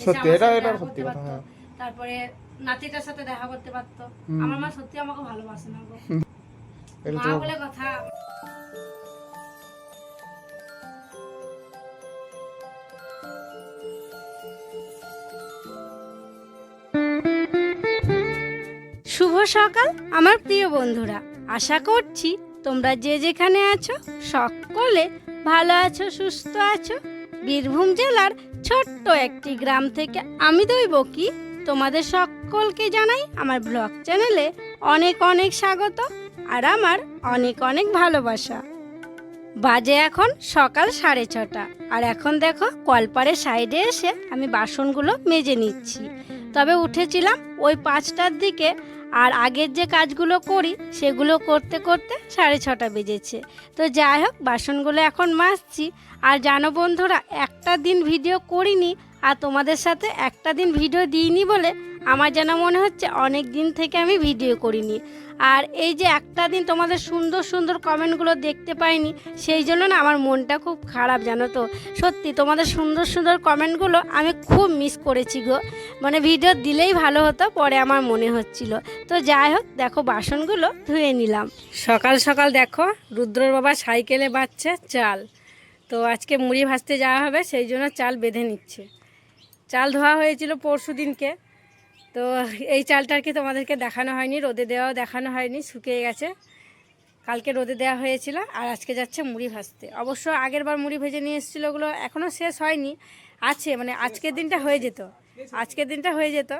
এসে সত্যি, এটা- এটা সত্যি কথা, হ্যাঁ। তারপরে নাতিটার সাথে দেখা করতে পারতো। আমার মা সত্যি আমাকে ভালোবাসে না গো। মা বলে কথা। শুভ সকাল আমার প্রিয় বন্ধুরা। আশা করছি তোমরা যে যেখানে আছো সকলে ভালো আছো সুস্থ আছো। বীরভূম জেলার ছোট্ট একটি গ্রাম থেকে আমি দইব কি? তোমাদের সকলকে জানাই আমার ব্লগ চ্যানেলে অনেক অনেক স্বাগত আর আমার অনেক অনেক ভালোবাসা। বাজে এখন সকাল সাড়ে ছটা আর এখন দেখো কলপাড়ের সাইডে এসে আমি বাসনগুলো মেজে নিচ্ছি। তবে উঠেছিলাম ওই পাঁচটার দিকে আর আগের যে কাজগুলো করি, সেগুলো করতে করতে সাড়ে ছটা বেজেছে। তো যাই হোক, বাসনগুলো এখন মাজছি। আর জানো বন্ধুরা, একটা দিন ভিডিও করিনি, আর তোমাদের সাথে একটা দিন ভিডিও দিইনি বলে আমার যেন মনে হচ্ছে অনেক দিন থেকে আমি ভিডিও করিনি। আর এই যে একটা দিন তোমাদের সুন্দর সুন্দর কমেন্টগুলো দেখতে পাইনি, সেই জন্য না আমার মনটা খুব খারাপ, জানো তো? সত্যি, তোমাদের সুন্দর সুন্দর কমেন্টগুলো আমি খুব মিস করেছি গো। মানে ভিডিও দিলেই ভালো হতো, পরে আমার মনে হচ্ছিল। তো যাই হোক, দেখো বাসনগুলো ধুয়ে নিলাম। সকাল সকাল দেখো, রুদ্রর বাবা সাইকেলে বাচ্চা চাল। তো আজকে মুড়ি ভাজতে যাওয়া হবে, সেই জন্য চাল বেঁধে নিচ্ছে। চাল ধোয়া হয়েছিল পরশু দিনকে তো এই চালটা আর কি তোমাদেরকে দেখানো হয়নি, রোদে দেওয়াও দেখানো হয়নি, শুকিয়ে গেছে। কালকে রোদে দেওয়া হয়েছিল আর আজকে যাচ্ছে মুড়ি ভাজতে। অবশ্য আগের বার মুড়ি ভেজে নিয়ে এসেছিল ওগুলো এখনও শেষ হয়নি, আছে মানে আজকের দিনটা হয়ে যেত আজকের দিনটা হয়ে যেত।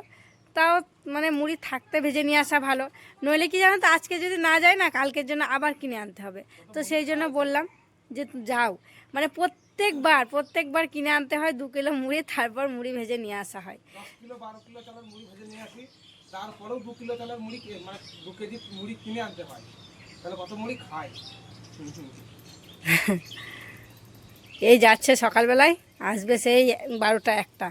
তাও মানে মুড়ি থাকতে ভেজে নিয়ে আসা ভালো। নইলে কি জানো তো, আজকে যদি না যায় না, কালকের জন্য আবার কিনে আনতে হবে। তো সেই জন্য বললাম যে যাও মানে প্রত্যেকবার প্রত্যেকবার কিনে আনতে হয় দু কিলো মুড়ি তারপর মুড়ি ভেজে নিয়ে আসা হয়। কিলো বারো কিলো চালের মুড়ি ভেজে নিয়ে আসি। তারপরেও দু কিলো চালের মুড়ি মানে দু কেজি মুড়ি কিনে আনতে হয়। তাহলে কত মুড়ি খায়? এই যাচ্ছে সকালবেলায় আসবে সেই বারোটা একটা।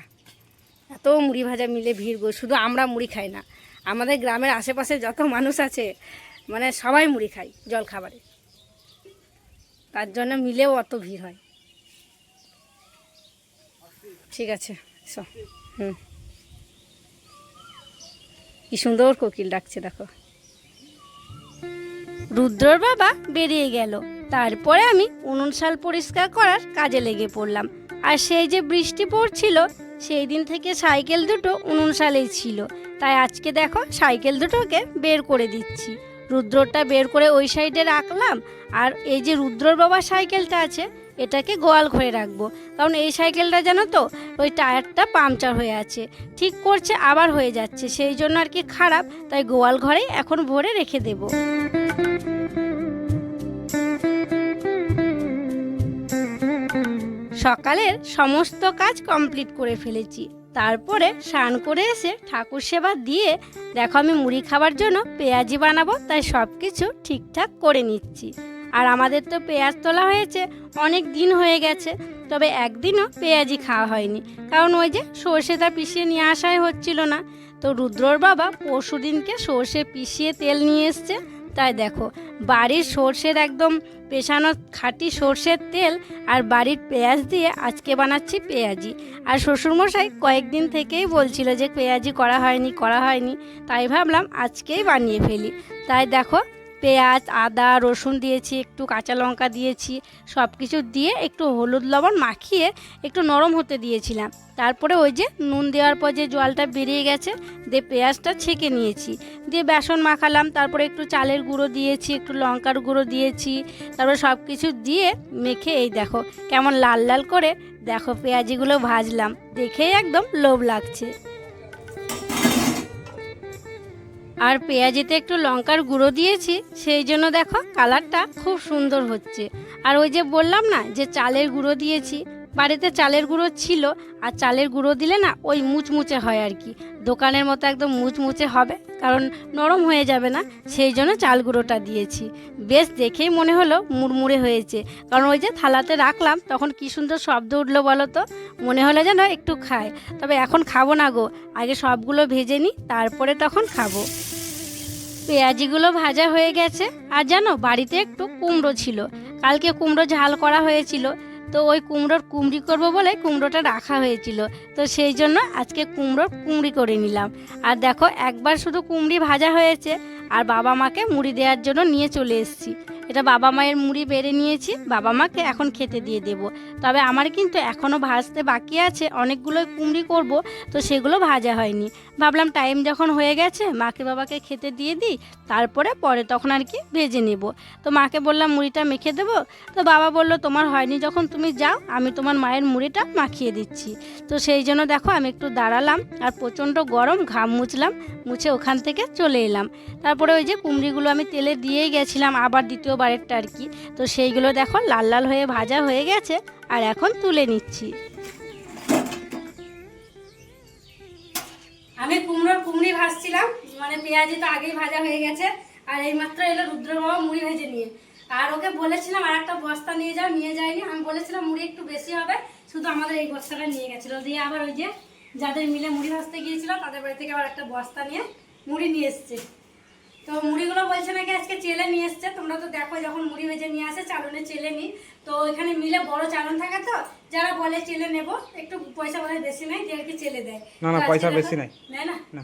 এত মুড়ি ভাজা মিলে ভিড় গো শুধু আমরা মুড়ি খাই না। আমাদের গ্রামের আশেপাশে যত মানুষ আছে মানে সবাই মুড়ি খায় জল খাবারে তার জন্য মিলেও অত ভিড় হয়। ঠিক আছে হুম। কি সুন্দর কোকিল ডাকছে, দেখো। রুদ্রর বাবা বেরিয়ে গেল। তারপরে আমি উনুন শাল পরিষ্কার করার কাজে লেগে পড়লাম। আর সেই যে বৃষ্টি পড়ছিল, সেই দিন থেকে সাইকেল দুটো উনুন শালেই ছিল। তাই আজকে দেখো সাইকেল দুটোকে বের করে দিচ্ছি। রুদ্রটা বের করে ওই সাইডে রাখলাম, আর এই যে রুদ্রর বাবা সাইকেলটা আছে এটাকে গোয়াল ঘরে রাখব। কারণ এই সাইকেলটা জানো তো, ওই টায়ারটা পাংচার হয়ে আছে। ঠিক করছে, আবার হয়ে যাচ্ছে। সেই জন্য আর কি খারাপ, তাই গোয়াল ঘরেই এখন ভরে রেখে দেবো। সকালের সমস্ত কাজ কমপ্লিট করে ফেলেছি। তারপরে স্নান করে এসে ঠাকুর সেবা দিয়ে, দেখো আমি মুড়ি খাবার জন্য পেঁয়াজি বানাবো, তাই সব কিছু ঠিকঠাক করে নিচ্ছি। আর আমাদের তো পেঁয়াজ তোলা হয়েছে, অনেক দিন হয়ে গেছে, তবে একদিনও পেঁয়াজি খাওয়া হয়নি। কারণ ওই যে সর্ষেটা পিষিয়ে নিয়ে আসাই হচ্ছিল না। তো রুদ্রর বাবা পরশু দিনকে সর্ষে পিষিয়ে তেল নিয়ে এসছে। তাই দেখো, বাড়ির সর্ষের একদম পেশানো খাঁটি সর্ষের তেল আর বাড়ির পেঁয়াজ দিয়ে আজকে বানাচ্ছি পেঁয়াজি। আর শ্বশুরমশাই কয়েকদিন থেকেই বলছিল যে পেঁয়াজি করা হয়নি করা হয়নি। তাই ভাবলাম আজকেই বানিয়ে ফেলি। তাই দেখো পেঁয়াজ, আদা, রসুন দিয়েছি, একটু কাঁচা লঙ্কা দিয়েছি সব কিছু দিয়ে একটু হলুদ লবণ মাখিয়ে একটু নরম হতে দিয়েছিলাম। তারপরে ওই যে নুন দেওয়ার পর যে জলটা বেরিয়ে গেছে, দিয়ে পেঁয়াজটা ছেঁকে নিয়েছি। দিয়ে বেসন মাখালাম, তারপরে একটু চালের গুঁড়ো দিয়েছি, একটু লঙ্কার গুঁড়ো দিয়েছি, তারপরে সব কিছু দিয়ে মেখে এই দেখো, কেমন লাল লাল করে দেখো পেঁয়াজিগুলো ভাজলাম, দেখেই একদম লোভ লাগছে। আর পেঁয়াজিতে একটু লঙ্কার গুঁড়ো দিয়েছি, সেই জন্য দেখো কালারটা খুব সুন্দর হচ্ছে। আর ওই যে বললাম না যে চালের গুঁড়ো দিয়েছি, বাড়িতে চালের গুঁড়ো ছিল, আর চালের গুঁড়ো দিলে না ওই মুচমুচে হয় আর কি। দোকানের মতো একদম মুচমুচে হবে, কারণ নরম হয়ে যাবে না, সেই জন্য চাল গুঁড়োটা দিয়েছি। বেশ দেখেই মনে হলো মুড়মুড়ে হয়েছে, কারণ ওই যে থালাতে রাখলাম, তখন কি সুন্দর শব্দ উঠল বলো তো? মনে হলো যেন একটু খায়, তবে এখন খাব না গো, আগে সবগুলো ভেজে নিই, তারপরে তখন খাব। পেঁয়াজিগুলো ভাজা হয়ে গেছে। আর জানো, বাড়িতে একটু কুমড়ো ছিল। কালকে কুমড়ো ঝাল করা হয়েছিল। তো ওই কুমড়োর কুমড়ি করব বলে কুমড়োটা রাখা হয়েছিল। তো সেই জন্য আজকে কুমড়োর কুমড়ি করে নিলাম। আর দেখো, একবার শুধু কুমড়ি ভাজা হয়েছে। আর বাবা মাকে মুড়ি দেওয়ার জন্য নিয়ে চলে এসেছি। এটা বাবা মায়ের মুড়ি বেড়ে নিয়েছি, বাবা মাকে এখন খেতে দিয়ে দেব। তবে আমার কিন্তু এখনও ভাজতে বাকি আছে অনেকগুলো কুমড়ি করব, তো সেগুলো ভাজা হয়নি। ভাবলাম টাইম যখন হয়ে গেছে, মাকে বাবাকে খেতে দিয়ে দিই, তারপরে পরে তখন আর কি ভেজে নেব। তো মাকে বললাম, মুড়িটা মেখে দেবো? তো বাবা বলল, তোমার হয়নি যখন তুমি যাও, আমি তোমার মায়ের মুড়িটা মাখিয়ে দিচ্ছি। তো সেই জন্য দেখো আমি একটু দাঁড়ালাম, আর প্রচণ্ড গরম, ঘাম মুছলাম, মুছে ওখান থেকে চলে এলাম। তারপরে ওই যে কুমড়িগুলো আমি তেলে দিয়েই গেছিলাম, আবার দ্বিতীয়বারেরটা আর কি। তো সেইগুলো দেখো, লাল লাল হয়ে ভাজা হয়ে গেছে, আর এখন তুলে নিচ্ছি। আমি কুমড়োর কুমড়ি ভাজছিলাম মানে পেঁয়াজি তো আগেই ভাজা হয়ে গেছে, আর এইমাত্র এলো রুদ্র বাবা মুড়ি ভেজে নিয়ে। আর ওকে বলেছিলাম, আর একটা বস্তা নিয়ে যাও, নিয়ে যায়নি। আমি বলেছিলাম, মুড়ি একটু বেশি হবে। শুধু আমাদের এই বস্তাটা নিয়ে গেছিল। দিয়ে আবার ওই যে যাদের মিলে মুড়ি ভাজতে গিয়েছিল, তাদের বাড়ি থেকে আবার একটা বস্তা নিয়ে মুড়ি নিয়ে এসছে। তো মুড়িগুলো বলছে নাকি আজকে চেলে নিয়ে এসছে। তোমরা তো দেখো যখন মুড়ি ভেজে নিয়ে আসে চালনে চেলে নি তো এখানে মিলে বড় চালন থাকে তো যারা বলে চেলে নেব একটু পয়সা বলে বেশি নেয় যে আর কি চেলে দেয়। না, না, পয়সা বেশি। নেয়। না? না।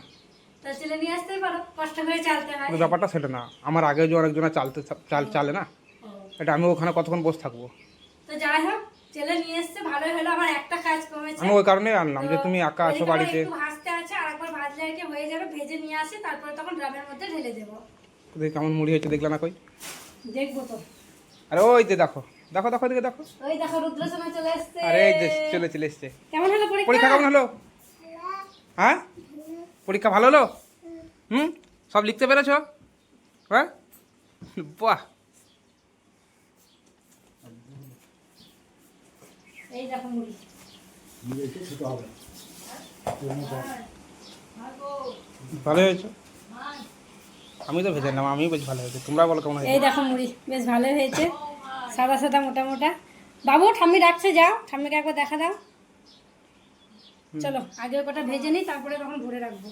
তো চেলে নিয়ে আসতেই পারো কষ্ট করে চালতে হয়। ব্যাপারটা সেটা না আমার আগে যে অনেকজনা চালতে চাল চালে না এটা আমি ওখানে কতক্ষণ বসে থাকব? তো যাই হোক চেলে নিয়ে এসছে ভালোই হলো আমার একটা কাজ কমেছে। আমি ওই কারণে আনলাম যে তুমি একা আছো বাড়িতে। হয়ে যাবে ভেজে নিয়ে আসি তারপরে তখন ড্রামের মধ্যে ঢেলে দেবো। দেখি কেমন মুড়ি হয়েছে দেখলে না কই দেখব তো। আরে ওই যে দেখো দেখো দেখো দিকে দেখো। ওই দেখো রুদ্রসোনা চলে এসছে। আরে এই যে চলে চলে এসছে। কেমন হলো পরীক্ষা? পরীক্ষা কেমন হলো? হ্যাঁ? পরীক্ষা ভালো হলো? হুম? সব লিখতে পেরেছ? হ্যাঁ? বাহ। এই দেখো মুড়ি। ভালো হয়েছে? আমি তো ভেজে নিলাম আমিও বেশ ভালো হয়েছে। তোমরা বলো কেমন এই দেখো মুড়ি বেশ ভালো হয়েছে। সাদা সাদা মোটা মোটা বাবু ঠাম্মি ডাকছে যাও। ঠাম্মিকে একবার দেখা দাও। চলো আগে কটা ভেজে নিই তারপরে তখন ভরে রাখব।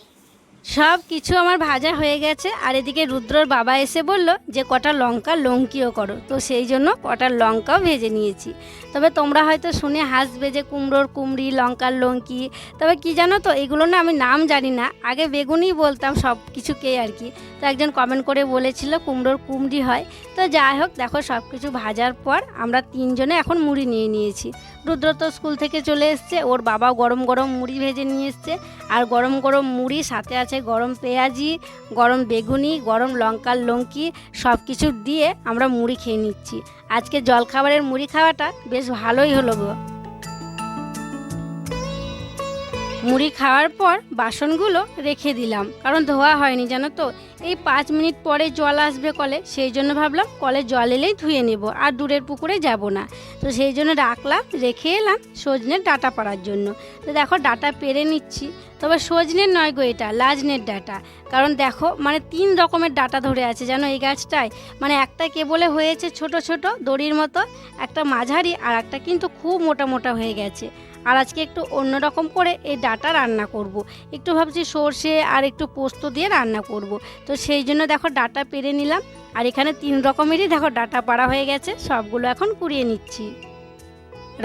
সব কিছু আমার ভাজা হয়ে গেছে, আর এদিকে রুদ্রর বাবা এসে বলল যে কটা লঙ্কা লঙ্কিও করো। তো সেই জন্য কটা লঙ্কাও ভেজে নিয়েছি। তবে তোমরা হয়তো শুনে হাসবে যে কুমড়োর কুমড়ি, লঙ্কার লঙ্কি, তবে কি জানো তো এগুলো না আমি নাম জানি না। আগে বেগুনই বলতাম সব কিছুকেই আর কি। তো একজন কমেন্ট করে বলেছিল কুমড়োর কুমড়ি হয়। তো যাই হোক, দেখো সব কিছু ভাজার পর আমরা তিনজনে এখন মুড়ি নিয়ে নিয়েছি। রুদ্র তো স্কুল থেকে চলে এসছে, ওর বাবা গরম গরম মুড়ি ভেজে নিয়ে এসছে। আর গরম গরম মুড়ি সাথে আছে গরম পেঁয়াজি, গরম বেগুনি, গরম লঙ্কার লঙ্কি সব কিছু দিয়ে আমরা মুড়ি খেয়ে নিচ্ছি। আজকে জলখাবারের মুড়ি খাওয়াটা বেশ ভালোই হলো গো। মুড়ি খাওয়ার পর বাসনগুলো রেখে দিলাম। কারণ ধোয়া হয়নি, জানো তো? এই পাঁচ মিনিট পরে জল আসবে কলে, সেই জন্য ভাবলাম কলে জল এলেই ধুয়ে নেব, আর দূরের পুকুরে যাব না। তো সেই জন্য রাখলাম, রেখে এলাম সজনের ডাটা পাড়ার জন্য। তো দেখো, ডাটা পেরে নিচ্ছি। তবে সজনের নয় গো এটা, লাজনের ডাটা। কারণ দেখো মানে তিন রকমের ডাটা ধরে আছে, জানো এই গাছটায়? মানে একটা কেবলে হয়েছে ছোট ছোট দড়ির মতো, একটা মাঝারি আর একটা কিন্তু খুব মোটা মোটা হয়ে গেছে। আর আজকে একটু অন্যরকম করে এই ডাটা রান্না করব। একটু ভাবছি সর্ষে আর একটু পোস্ত দিয়ে রান্না করব। তো সেই জন্য দেখো ডাটা পেরে নিলাম। আর এখানে তিন রকমেরই দেখো ডাটা পাড়া হয়ে গেছে, সবগুলো এখন কুড়িয়ে নিচ্ছি।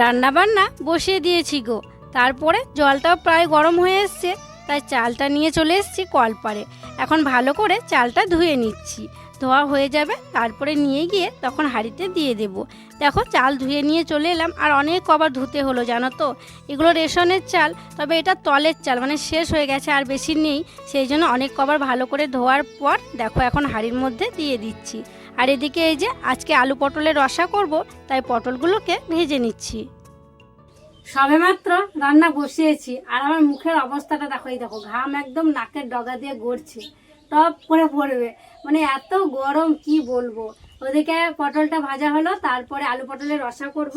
রান্না বান্না বসিয়ে দিয়েছি গো। তারপরে জলটাও প্রায় গরম হয়ে এসছে, তাই চালটা নিয়ে চলে এসেছি কলপারে এখন ভালো করে চালটা ধুয়ে নিচ্ছি। ধোয়া হয়ে যাবে, তারপরে নিয়ে গিয়ে তখন হাঁড়িতে দিয়ে দেব। দেখো চাল ধুয়ে নিয়ে চলে এলাম, আর অনেক কবার ধুতে হলো, জানো তো? এগুলো রেশনের চাল, তবে এটা তলের চাল মানে শেষ হয়ে গেছে আর বেশি নেই। সেই জন্য অনেক কবার ভালো করে ধোয়ার পর দেখো এখন হাঁড়ির মধ্যে দিয়ে দিচ্ছি। আর এদিকে এই যে আজকে আলু পটলের রসা করব, তাই পটলগুলোকে ভেজে নিচ্ছি। সবেমাত্র রান্না বসিয়েছি, আর আমার মুখের অবস্থাটা দেখো, এই দেখো, ঘাম একদম নাকের ডগা দিয়ে গড়ছে, টপ করে পড়বে। মানে এত গরম, কি বলব? ওদিকে পটলটা ভাজা হলো, তারপরে আলু পটলের রসা করব।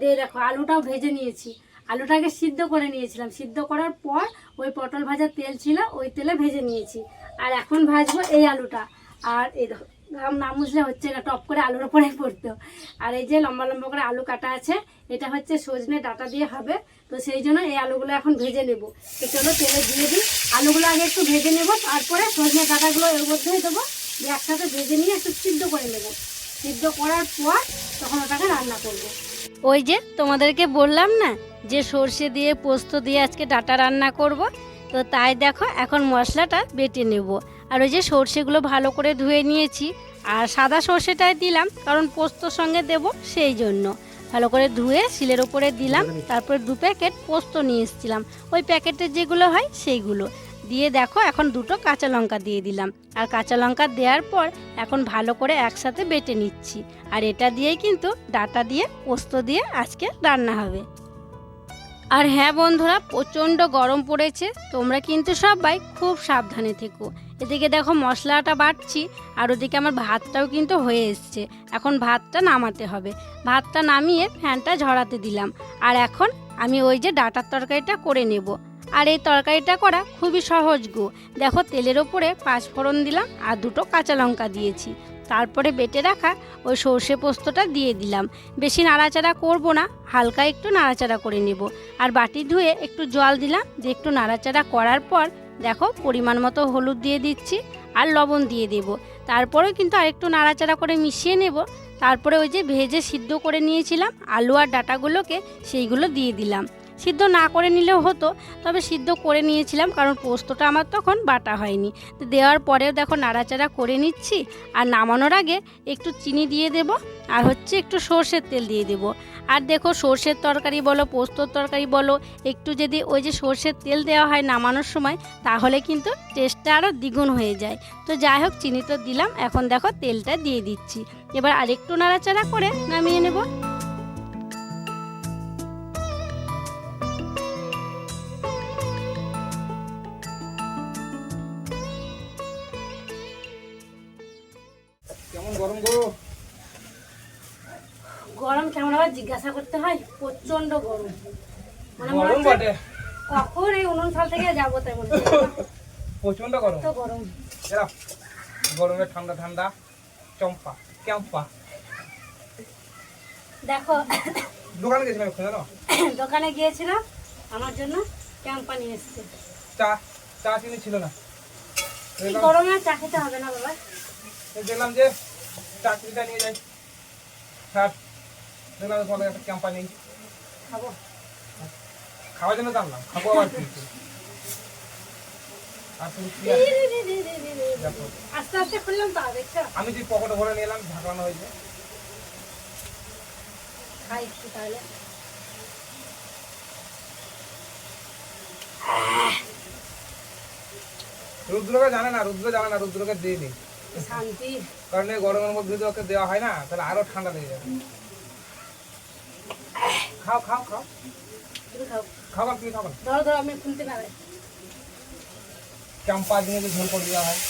দিয়ে দেখো, আলুটাও ভেজে নিয়েছি। আলুটাকে সিদ্ধ করে নিয়েছিলাম। সিদ্ধ করার পর ওই পটল ভাজার তেল ছিল, ওই তেলে ভেজে নিয়েছি। আর এখন ভাজবো এই আলুটা। আর এই দেখো না মুছলে হচ্ছে না টপ করে আলুর ওপরে পড়তো। আর এই যে লম্বা লম্বা করে আলু কাটা আছে, এটা হচ্ছে সজনে ডাটা দিয়ে হবে। তো সেই জন্য এই আলুগুলো এখন ভেজে নেব। তো চলো তেলে দিয়ে দিই। আলুগুলো আগে একটু ভেজে নেব, তারপরে সজনে ডাটাগুলো এর মধ্যেই দেবো। দিয়ে একসাথে ভেজে নিয়ে একটু সিদ্ধ করে নেব। সিদ্ধ করার পর তখন ওটাকে রান্না করব। ওই যে তোমাদেরকে বললাম না যে সর্ষে দিয়ে পোস্ত দিয়ে আজকে ডাটা রান্না করব? তো তাই দেখো এখন মশলাটা বেটে নেব। আর ওই যে সর্ষেগুলো ভালো করে ধুয়ে নিয়েছি। আর সাদা সর্ষেটাই দিলাম কারণ পোস্তর সঙ্গে দেব সেই জন্য। ভালো করে ধুয়ে শিলের ওপরে দিলাম তারপরে দু প্যাকেট পোস্ত নিয়ে এসেছিলাম। ওই প্যাকেটের যেগুলো হয় সেইগুলো। দিয়ে দেখো এখন দুটো কাঁচা লঙ্কা দিয়ে দিলাম। আর কাঁচা লঙ্কা দেওয়ার পর এখন ভালো করে একসাথে বেটে নিচ্ছি। আর এটা দিয়েই কিন্তু ডাটা দিয়ে, পোস্ত দিয়ে আজকে রান্না হবে। আর হ্যাঁ বন্ধুরা, প্রচণ্ড গরম পড়েছে। তোমরা কিন্তু সবাই খুব সাবধানে থেকো। এদিকে দেখো মশলাটা বাটছি, আর ওদিকে আমার ভাতটাও কিন্তু হয়ে এসছে। এখন ভাতটা নামাতে হবে। ভাতটা নামিয়ে ফ্যানটা ঝরাতে দিলাম। আর এখন আমি ওই যে ডাটার তরকারিটা করে নেব। আর এই তরকারিটা করা খুবই সহজ গো। দেখো তেলের ওপরে পাঁচ ফোড়ন দিলাম আর দুটো কাঁচা লঙ্কা দিয়েছি। তারপরে বেটে রাখা ওই সর্ষে পোস্তটা দিয়ে দিলাম। বেশি নাড়াচাড়া করব না, হালকা একটু নাড়াচাড়া করে নেব। আর বাটি ধুয়ে একটু জল দিলাম যে একটু নাড়াচাড়া করার পর দেখো পরিমাণ মতো হলুদ দিয়ে দিচ্ছি আর লবণ দিয়ে দেব। তারপরেও কিন্তু আরেকটু নাড়াচাড়া করে মিশিয়ে নেব। তারপরে ওই যে ভেজে সিদ্ধ করে নিয়েছিলাম আলু আর ডাটাগুলোকে সেইগুলো দিয়ে দিলাম। সিদ্ধ না করে নিলেও হতো, তবে সিদ্ধ করে নিয়েছিলাম কারণ পোস্তটা আমার তখন বাটা হয়নি। তো দেওয়ার পরেও দেখো নাড়াচাড়া করে নিচ্ছি, আর নামানোর আগে একটু চিনি দিয়ে দেব, আর হচ্ছে একটু সর্ষের তেল দিয়ে দেব। আর দেখো সর্ষের তরকারি বলো, পোস্তর তরকারি বলো, একটু যদি ওই যে সর্ষের তেল দেওয়া হয় নামানোর সময়, তাহলে কিন্তু টেস্টটা আরও দ্বিগুণ হয়ে যায়। তো যাই হোক, চিনি তো দিলাম, এখন দেখো তেলটা দিয়ে দিচ্ছি। এবার আরেকটু নাড়াচাড়া করে নামিয়ে নেব। গরম গো গরম কেমন আবার জিজ্ঞাসা করতে হয়? প্রচণ্ড গরম। মানে গরম বটে। কখন এই উনুন সাল থেকে যাব তাই মনে প্রচণ্ড গরম। তো গরম। গরমে ঠান্ডা ঠান্ডা চম্পা ক্যাম্পা দেখো দোকানে গেছিলাম একটু জানো? দোকানে গিয়েছিলাম আমার জন্য ক্যাম্পা নিয়ে এসছে। চা চা চিনি ছিল না। গরমে চা খেতে হবে না বাবা। দেখলাম যে চা চিনিটা নিয়ে যাই। দেখলাম তোমাদের একটা ক্যাম্পা নেই খাব। খাওয়ার জন্য জানলাম খাব আবার আমি যে পকেটে ভরে নিয়ে এলাম ঢাকানো হয়েছে। খাই একটু তাহলে। রুদ্রকে জানে না রুদ্র জানে না রুদ্রকে দিয়ে দিই। শান্তি। কারণ এই গরমের মধ্যে যদি ওকে দেওয়া হয় না তাহলে আরও ঠান্ডা লেগে যাবে। খাও খাও খাও। তুমি খাও। ধরো ধরো আমি খুলতে পারে। চাম্পা দিয়ে যে ঝোল করে দেওয়া হয়।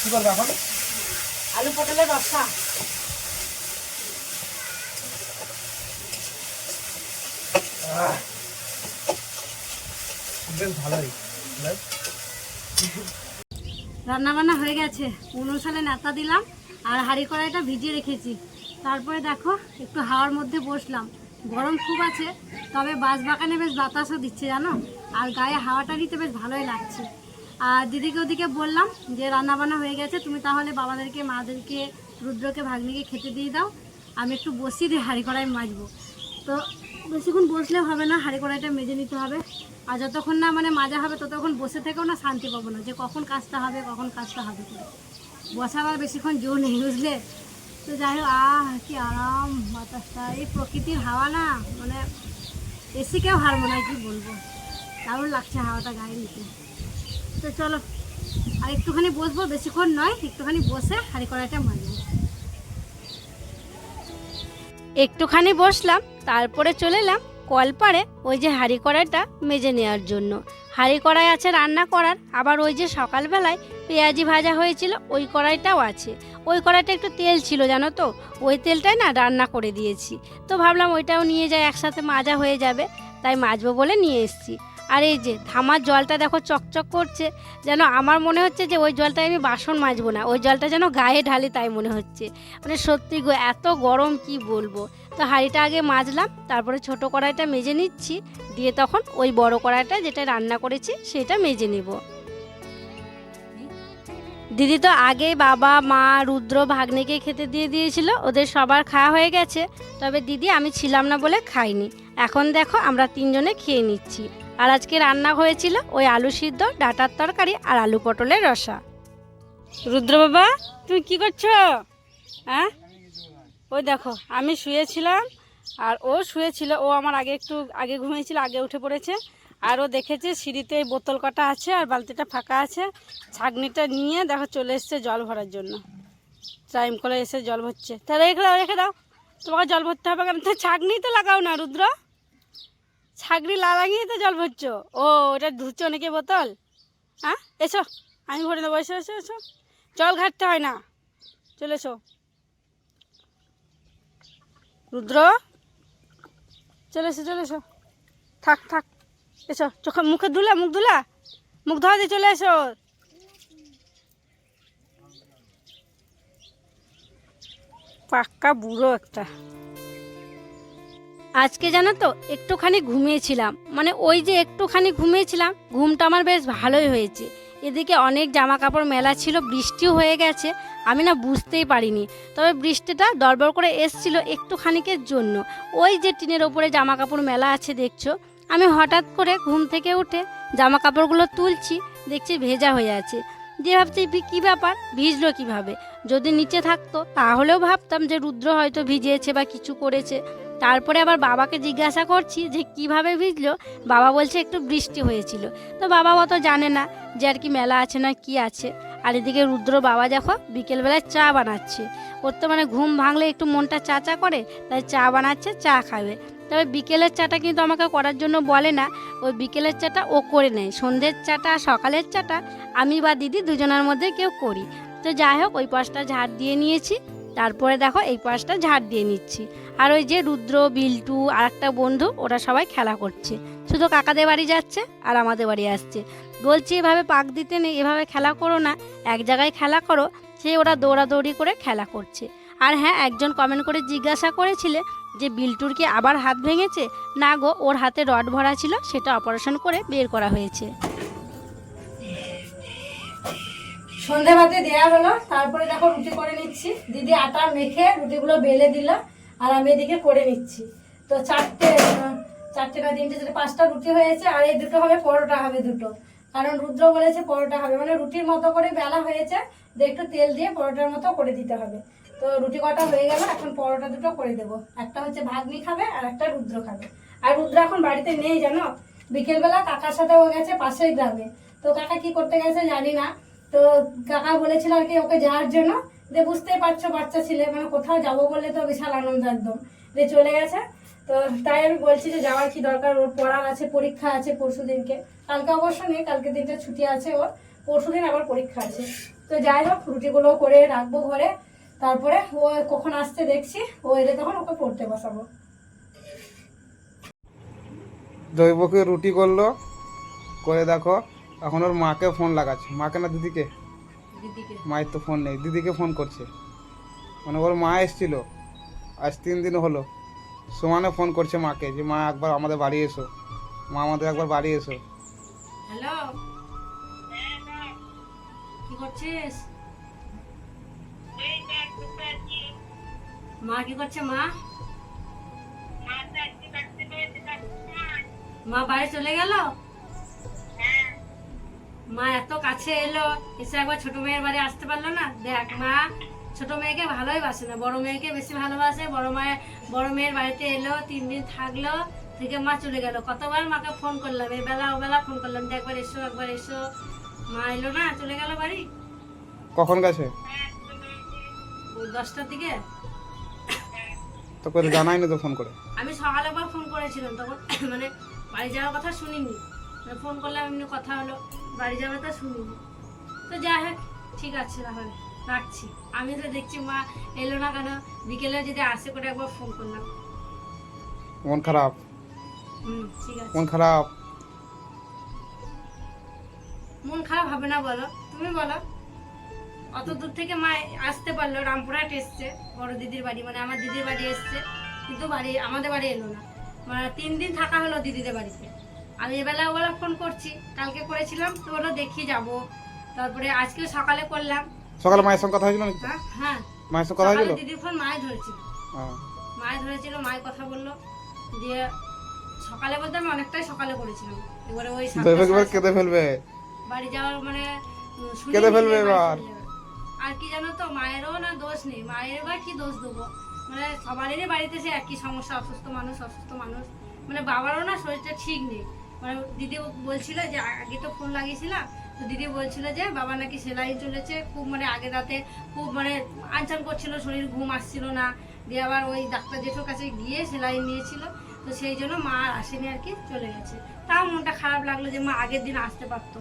কি করবে এখন? আলু পটলের রসা। বেশ ভালোই। বেশ। রান্না বান্না হয়ে গেছে। উনুন সালে নেতা দিলাম আর হাঁড়ি কড়াইটা ভিজিয়ে রেখেছি। তারপরে দেখো, একটু হাওয়ার মধ্যে বসলাম। গরম খুব আছে, তবে বাঁশ বাগানে বেশ বাতাসও দিচ্ছে জানো? আর গায়ে হাওয়াটা নিতে বেশ ভালোই লাগছে। আর দিদিকে ওদিকে বললাম যে রান্না বান্না হয়ে গেছে, তুমি তাহলে বাবাদেরকে, মাদেরকে, রুদ্রকে, ভাগ্নিকে খেতে দিয়ে দাও। আমি একটু বসিয়ে দিয়ে হাঁড়ি কড়াই মাজবো। তো বেশিক্ষণ বসলে হবে না, হাঁড়ি কড়াইটা মেজে নিতে হবে। আর যতক্ষণ না মানে মাজা হবে, ততক্ষণ বসে থেকেও না শান্তি পাবো না যে কখন কাজটা হবে, কখন কাজটা হবে আর বেশিক্ষণ জোর নেই, বুঝলে? তো যাই হোক, আহ, কি আরাম, বাতাসটা। এই প্রকৃতির হাওয়া না মানে এসিকেও হার মনে হয় কি বলব? দারুণ লাগছে হাওয়াটা গায়ে নিতে। তো চলো, আর একটুখানি বসবো, বেশিক্ষণ নয়, একটুখানি বসে হাঁড়ি কড়াইটা মাজবো একটুখানি বসলাম, তারপরে চলে এলাম কলপারে ওই যে হাঁড়ি কড়াইটা মেজে নেওয়ার জন্য। হাঁড়ি কড়াই আছে রান্না করার, আবার ওই যে সকালবেলায় পেঁয়াজি ভাজা হয়েছিল, ওই কড়াইটাও আছে। ওই কড়াইটা একটু তেল ছিল, জানো তো? ওই তেলটাই না রান্না করে দিয়েছি। তো ভাবলাম ওইটাও নিয়ে যায় একসাথে মাজা হয়ে যাবে, তাই মাজবো বলে নিয়ে এসেছি। আর এই যে ধামার জলটা দেখো চকচক করছে, যেন আমার মনে হচ্ছে যে ওই জলটায় আমি বাসন মাজবো না, ওই জলটা যেন গায়ে ঢালি তাই মনে হচ্ছে। মানে সত্যি গো, এত গরম কি বলব? তো হাঁড়িটা আগে মাজলাম, তারপরে ছোট কড়াইটা মেজে নিচ্ছি, দিয়ে তখন ওই বড় কড়াইটা যেটা রান্না করেছি, সেটা মেজে নেব। দিদি তো আগেই বাবা, মা, রুদ্র, ভাগ্নেকে খেতে দিয়ে দিয়েছিল, ওদের সবার খাওয়া হয়ে গেছে, তবে দিদি আমি ছিলাম না বলে খাইনি। এখন দেখো আমরা তিনজনে খেয়ে নিচ্ছি। আর আজকে রান্না হয়েছিল ওই আলু সিদ্ধ, ডাটার তরকারি আর আলু পটলের রসা। রুদ্র বাবা, তুমি কি করছ? হ্যাঁ? ওই দেখো, আমি শুয়েছিলাম আর ও শুয়েছিল, ও আমার আগে একটু আগে ঘুমিয়েছিল, আগে উঠে পড়েছে। আর ও দেখেছে সিঁড়িতে এই বোতল কটা আছে আর বালতিটা ফাঁকা আছে। ছাগনিটা নিয়ে দেখো চলে এসছে জল ভরার জন্য। টাইম করে এসে জল ভরছে। তাহলে রেখে দাও রেখে দাও। তোমাকে জল ভরতে হবে কারণ তো ছাগনি তো লাগাও না, রুদ্র। ছাগনি লা লাগিয়ে তো জল ভরছো। ও, ওটা ধুচ্ছ অনেকে বোতল? হ্যাঁ এসো, আমি ভরে দেবো এসো এসো এসো। জল ঘাটতে হয় না। চলে এসো। রুদ্র, চলে এসো চলে এসো। থাক থাক, এসো, চোখে মুখে ধুলা, মুখ ধুলা। মুখ ধোয়া দিয়ে চলে এসো। পাক্কা বুড়ো একটা। আজকে জানো তো, একটুখানি ঘুমিয়েছিলাম। মানে ওই যে একটুখানি ঘুমিয়েছিলাম, ঘুমটা আমার বেশ ভালোই হয়েছে। এদিকে অনেক জামা কাপড় মেলা ছিল, বৃষ্টিও হয়ে গেছে, আমি না বুঝতেই পারিনি। তবে বৃষ্টিটা দরবর করে এসছিল একটুখানিকের জন্য। ওই যে টিনের ওপরে জামা কাপড় মেলা আছে দেখছ, আমি হঠাৎ করে ঘুম থেকে উঠে জামা কাপড়গুলো তুলছি, দেখছি ভেজা হয়ে আছে। দিয়ে ভাবছি কী ব্যাপার? ভিজলো কীভাবে? যদি নিচে থাকতো, তাহলেও ভাবতাম যে রুদ্র হয়তো ভিজিয়েছে বা কিছু করেছে। তারপরে আবার বাবাকে জিজ্ঞাসা করছি যে কীভাবে ভিজলো, বাবা বলছে একটু বৃষ্টি হয়েছিল। তো বাবা অত জানে না যে আর কি মেলা আছে না কি আছে। আর এদিকে রুদ্র বাবা দেখো বিকেলবেলায় চা বানাচ্ছে। ওর তো মানে ঘুম ভাঙলে একটু মনটা চা চা করে, তাই চা বানাচ্ছে, চা খাবে। তবে বিকেলের চাটা কিন্তু আমাকে করার জন্য বলে না, ওই বিকেলের চাটা ও করে নেয়। সন্ধ্যের চাটা, সকালের চাটা আমি বা দিদি দুজনের মধ্যে কেউ করি। তো যাই হোক, ওই পাশটা ঝাড় দিয়ে নিয়েছি। তারপরে দেখো এই পাশটা ঝাড় দিয়ে নিচ্ছি। আর ওই যে রুদ্র, বিল্টু আর একটা বন্ধু, ওরা সবাই খেলা করছে। শুধু কাকাদের বাড়ি যাচ্ছে আর আমাদের বাড়ি আসছে। বলছি, এভাবে পাক দিতে নেই, এভাবে খেলা করো না। এক জায়গায় খেলা করো, সে ওরা দৌড়াদৌড়ি করে খেলা করছে। আর হ্যাঁ একজন কমেন্ট করে জিজ্ঞাসা করেছিলে যে, বিল্টুর কি আবার হাত ভেঙেছে? না গো, ওর হাতে রড ভরা ছিল, সেটা অপারেশন করে বের করা হয়েছে। সন্ধে ভাতে দেওয়া হলো, তারপরে দেখো রুটি করে নিচ্ছি। দিদি আটা মেখে রুটিগুলো বেলে দিল, আর আমি এদিকে করে নিচ্ছি। তো চারটে চারটে না তিনটে চারটে পাঁচটা রুটি হয়েছে, আর এই দুটো হবে, পরোটা হবে দুটো। কারণ রুদ্র বলেছে পরোটা হবে মানে রুটির মতো করে বেলা হয়েছে একটু তেল দিয়ে পরোটার মতো করে দিতে হবে। তো রুটি কটা হয়ে গেল, এখন পরোটা দুটো করে দেবো। একটা হচ্ছে ভাগ্নি খাবে, আর একটা রুদ্র খাবে। আর রুদ্র এখন বাড়িতে নেই, জানো? বিকেলবেলা কাকার সাথে ও গেছে পাশের গ্রামে। তো কাকা কি করতে গেছে জানি না তো কাকা বলেছিল আর কি, ওকে যাওয়ার জন্য। যে বুঝতেই পারছ, বাচ্চা ছেলে মানে কোথাও যাব বললে তো বিশাল আনন্দ একদম। যে চলে গেছে। তো তাই আমি বলছি যে যাওয়ার কি দরকার? ওর পড়ার আছে, পরীক্ষা আছে পরশু দিনকে। কালকে অবশ্য নেই কালকে দিনটা ছুটি আছে ওর। পরশু দিন আবার পরীক্ষা আছে। তো যাই হোক, রুটিগুলো করে রাখব ঘরে। তারপরে ও কখন আসছে দেখছি। ও এলে তখন ওকে পড়তে বসাবো। দৈবকে রুটি করল। করে দেখো। এখন ওর মাকে ফোন লাগাচ্ছে। মাকে না দিদিকে? মায়ের তো ফোন নেই দিদিকে ফোন করছে। মানে ওর মা এসছিল আজ তিন দিন হলো। সমানে ফোন করছে মাকে যে মা একবার আমাদের বাড়ি এসো। মা আমাদের একবার বাড়ি এসো। হ্যালো? কি করছিস? মা কি করছে মা? মা বাড়ি চলে গেল? মা এত কাছে এলো এসে একবার ছোট মেয়ের বাড়ি আসতে পারল না? দেখ মা ছোট মেয়েকে ভালোই বাসে না বড় মেয়েকে বেশি ভালোবাসে। বড় মায়ের বড় মেয়ের বাড়িতে এলো তিন দিন থাকল থেকে মা চলে গেল। কতবার মাকে ফোন করলাম এই বেলা ও বেলা ফোন করলাম যে একবার এসো একবার এসো। মা এলো না চলে গেল বাড়ি? কখন গেছে? দশটার দিকে। তোকে তো জানাইনি তো ফোন করে। আমি সকালে একবার ফোন করেছিলাম তখন মানে বাড়ি যাওয়ার কথা শুনিনি। ফোন করলাম এমনি কথা হলো। বাড়ি যাওয়ার তো শুনিনি তো যাই হোক ঠিক আছে তাহলে রাখছি। আমি তো দেখছি মা এলো না কেন বিকেলে যদি আসে করে একবার ফোন করলাম। মন খারাপ? হুম ঠিক আছে। মন খারাপ? মন খারাপ হবে না বলো তুমি বলো। অত দূর থেকে মা আসতে পারল রামপুরহাট এসছে বড় দিদির বাড়ি মানে আমার দিদির বাড়ি এসছে কিন্তু বাড়ি আমাদের বাড়ি এলো না। মানে তিন দিন থাকা হলো দিদিদের বাড়িতে। আমি এবেলা ওবেলা ফোন করছি কালকে করেছিলাম তো বলল দেখি যাব। তারপরে আজকে সকালে করলাম। সকালে মায়ের সঙ্গে কথা হয়েছিল হ্যাঁ হ্যাঁ। মায়ের সঙ্গে কথা হয়েছিল? দিদির ফোন মায়ে ধরেছিল। হ্যাঁ। মায়ে ধরেছিল মায়ে কথা বলল দিয়ে সকালে বলতে আমি অনেকটাই সকালে করেছিলাম। এবারে ওই এবার কেঁদে ফেলবে। বাড়ি যাওয়ার মানে কেঁদে ফেলবে এবার। আর কি জানো তো মায়েরও না দোষ নেই। মায়ের বা কি দোষ দেবো? মানে সবারই বাড়িতে সে একই সমস্যা অসুস্থ মানুষ অসুস্থ মানুষ। মানে বাবারও না শরীরটা ঠিক নেই। মানে দিদি বলছিল যে আগে তো ফোন লাগিয়েছিলাম তো দিদি বলছিল যে বাবা নাকি সেলাই চলেছে খুব মানে আগে রাতে খুব মানে আনচান করছিল শরীর ঘুম আসছিল না। দিয়ে আবার ওই ডাক্তার জেঠুর কাছে গিয়ে সেলাই নিয়েছিল তো সেই জন্য মা আর আসেনি আর কি চলে গেছে। তাও মনটা খারাপ লাগল যে মা আগের দিন আসতে পারতো।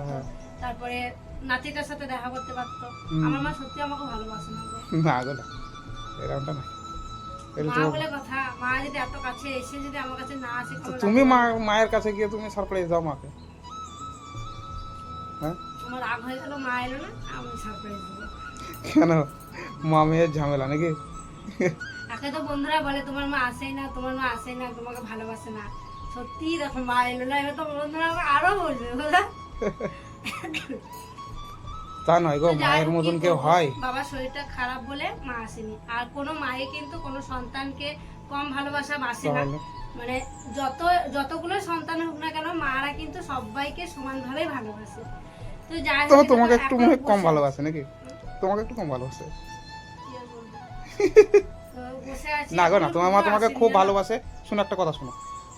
হ্যাঁ। তারপরে নাতিটার সাথে দেখা করতে পারতো। আমার মা সত্যি আমাকে ভালোবাসে না। এরকমটা না। তুমি? মায়ের কাছে গিয়ে তুমি সারপ্রাইজ দাও মাকে। হ্যাঁ? কেন? মা মেয়ের ঝামেলা নাকি? একে তো বন্ধুরা বলে তোমার মা আসেই না তোমার মা আসেই না তোমাকে ভালোবাসে না। সত্যি দেখো মা এলো না এবার তো বন্ধুরা আরও বলবে বুঝলা? তা নয় গো মায়ের মতন কেউ হয়। বাবার শরীরটা খারাপ বলে মা আসেনি। আর কোনো মায়ে কিন্তু কোনো সন্তানকে কম ভালোবাসা বাসে না। মানে যত যতগুলো সন্তান হোক না কেন মারা কিন্তু সবাইকে সমানভাবে ভালোবাসে। তো যাই তোমাকে একটু মনে কম ভালোবাসে নাকি? তোমাকে একটু কম ভালোবাসে। না গো না তোমার মা তোমাকে খুব ভালোবাসে। শোনো একটা কথা শোনো।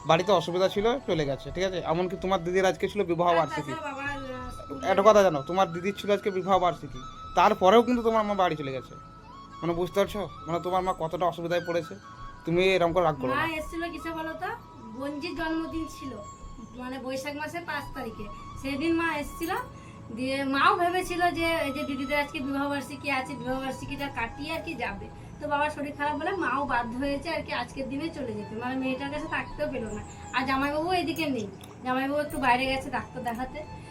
বাড়িতে অসুবিধা ছিল চলে গেছে ঠিক আছে? এমনকি তোমার দিদির আজকে ছিল বিবাহ আর বার্ষিকী। একটা কথা জানো, তোমার দিদির ছিল আজকে বিবাহ বার্ষিকী, তারপরেও কিন্তু তোমার মা বাড়ি চলে গেছে। মানে বুঝতে পারছ? মানে তোমার মা কতটা অসুবিধায় পড়েছে, তুমি এরকম করে রাগ করো মা এসেছিল কিসে বলো তো? বঞ্জির জন্মদিন ছিল মানে বৈশাখ মাসের পাঁচ তারিখে। সেদিন মা এসেছিল, দিয়ে মাও ভেবেছিল যে এই যে দিদিদের আজকে বিবাহ বার্ষিকী আছে, বিবাহ বার্ষিকীটা কাটিয়ে আর কি যাবে। তো বাবার শরীর খারাপ বলে মাও বাধ্য হয়েছে আর কি আজকের দিনে চলে যেতে। মানে মেয়েটার কাছে থাকতেও পেল না। আর জামাইবাবু এদিকে নেই। জামাইবাবু একটু বাইরে গেছে ডাক্তার দেখাতে।